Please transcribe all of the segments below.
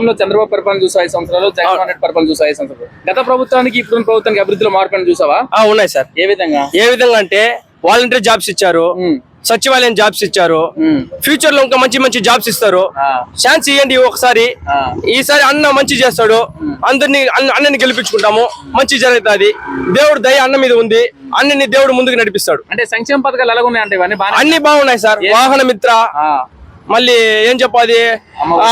గతంలో చంద్రబాబు పరిపాలన చూసా ఐదు సంవత్సరాలు జగన్మోహన్ రెడ్డి పరిపాలన చూసా ఐదు సంవత్సరాలు. గత ప్రభుత్వానికి ఇప్పుడు ప్రభుత్వానికి అభివృద్ధిలో మార్పు చూసావా? ఆ, ఉన్నాయి సార్. ఏ విధంగా? ఏ విధంగా అంటే వాలంటీర్ జాబ్స్ ఇచ్చారు సచివాలయం జాబ్స్ ఇచ్చారు ఫ్యూచర్లో ఇంకా మంచి మంచి జాబ్స్ ఇస్తారు. ఛాన్స్ ఇవ్వండి ఒకసారి. ఈసారి అన్న మంచి చేస్తాడు అందరినీ అన్న- అన్నని గెలిపించుకుంటాము మంచి జరుగుతుంది. దేవుడు దయ అన్న మీద ఉంది అన్నని దేవుడు ముందుకు నడిపిస్తాడు. అంటే సంక్షేమ పథకాలు ఎలాగ ఉన్నాయంటే ఇవన్నీ బాగా అన్ని బాగున్నాయి సార్. వాహన మిత్ర మళ్ళీ ఏం చెప్పాలి?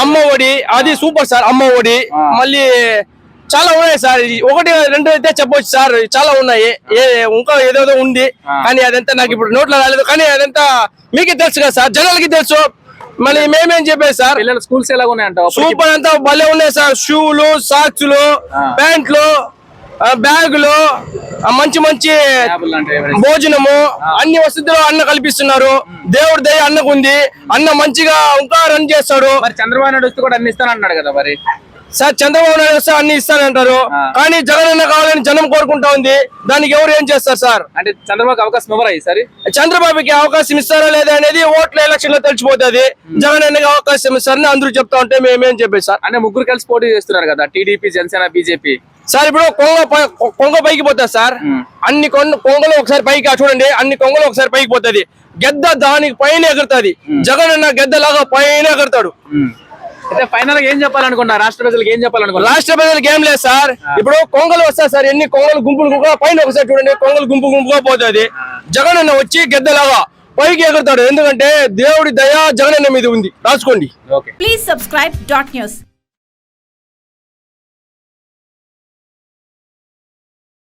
అమ్మ ఒడి. అది సూపర్ సార్ అమ్మ ఒడి. మళ్ళీ చాలా ఉన్నాయి సార్ ఒకటి రెండు అయితే చెప్పొచ్చు సార్ చాలా ఉన్నాయి. ఏ ఇంకా ఏదేదో ఉంది. కానీ అదంతా నాకు ఇప్పుడు నోట్లో రాలేదు. కానీ అదంతా మీకే తెలుసు కదా సార్ జనాలకి తెలుసు. మళ్ళీ మేమేం చెప్పేది సార్ పిల్లల స్కూల్స్ ఎలాగ ఉన్నాయంట సూపర్ అంతా భలే ఉన్నాయి సార్ షూలు సాక్స్లు ప్యాంట్లు బ్యాగులు మంచి మంచి భోజనము అన్ని వసతులు అన్న కల్పిస్తున్నారు. దేవుడి దయ అన్నకు ఉంది. అన్న మంచిగా ఇంకా రన్ చేస్తాడు. చంద్రబాబు నాయుడు వస్తే కూడా అన్ని ఇస్తానంటున్నాడు కదా మరి? సార్ చంద్రబాబు నాయుడు వస్తే అన్ని ఇస్తానంటారు. కానీ జగన్ అన్న కావాలని జనం కోరుకుంటా ఉంది. దానికి ఎవరు ఏం చేస్తారు సార్? అంటే చంద్రబాబుకి అవకాశం ఇవ్వరా ఈసారి చంద్రబాబుకి అవకాశం ఇస్తారా లేదా అనేది ఓట్ల ఎలక్షన్లో తెలిసిపోతుంది. జగన్ అన్నకి అవకాశం ఇస్తారని అందరూ చెప్తా ఉంటే మేమేం చెప్పేది సార్? అంటే ముగ్గురు కలిసి పోటీ చేస్తున్నారు కదా టీడీపీ జనసేన బీజేపీ. సార్ ఇప్పుడు కొంగ కొంగ పైకి పోతుంది సార్. అన్ని కొండ కొంగలు ఒకసారి పైకి చూడండి. అన్ని కొంగలు ఒకసారి పైకి పోతుంది. గెద్ద దానికి పైన ఎగురుతుంది. జగన్ అన్న గెద్ద లాగా పైన ఎగురుతాడు. అయితే ఫైనల్గా ఏం చెప్పాలనుకున్నా రాష్ట్ర ప్రజలకు ఏం చెప్పాలనుకున్నా రాష్ట్ర ప్రజలకు ఏం లేదు సార్. ఇప్పుడు కొంగలు వస్తాయి సార్. ఎన్ని కొంగలు గుంపులు గుంపుగా పైన ఒకసారి చూడండి. కొంగలు గుంపు గుంపుగా పోతుంది. జగన్ అన్న వచ్చి గెద్దలాగా పైకి ఎగురుతాడు. ఎందుకంటే దేవుడి దయ జగన్ అన్న మీద ఉంది. రాసుకోండి. Okay. Please subscribe dot news.